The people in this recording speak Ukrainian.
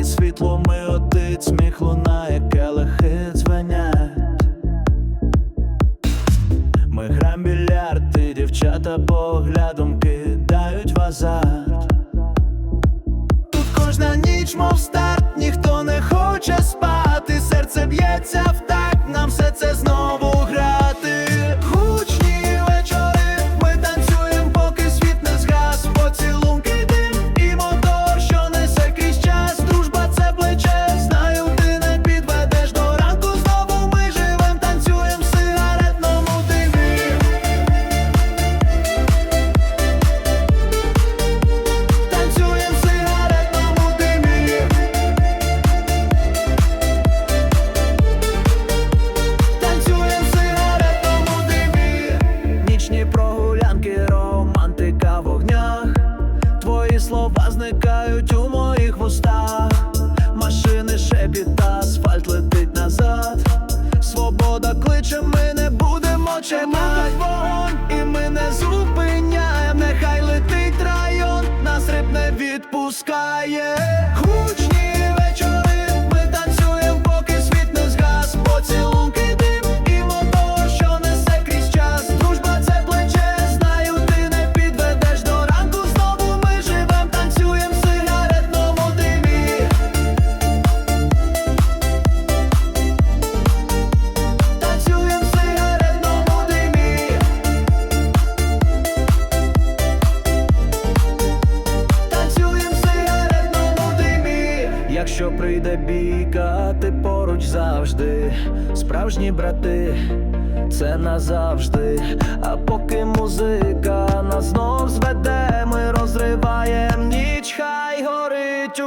світло, ми отить, сміх лунає, келихи дзвенять. Ми грам більярд, дівчата поглядом кидають в азарт. Тут кожна ніч, мов старт, ніхто Нічні прогулянки, романтика в огнях. Твої слова зникають у моїх вустах. Машини шепіт, асфальт летить назад. Свобода кличе, ми не будемо чекати вогонь, і ми не зупиняємо. Нехай летить район, нас рип не відпускає. Якщо прийде бійка, ти поруч завжди. Справжні брати, це назавжди. А поки музика нас знов зведе, ми розриваєм ніч, хай горить.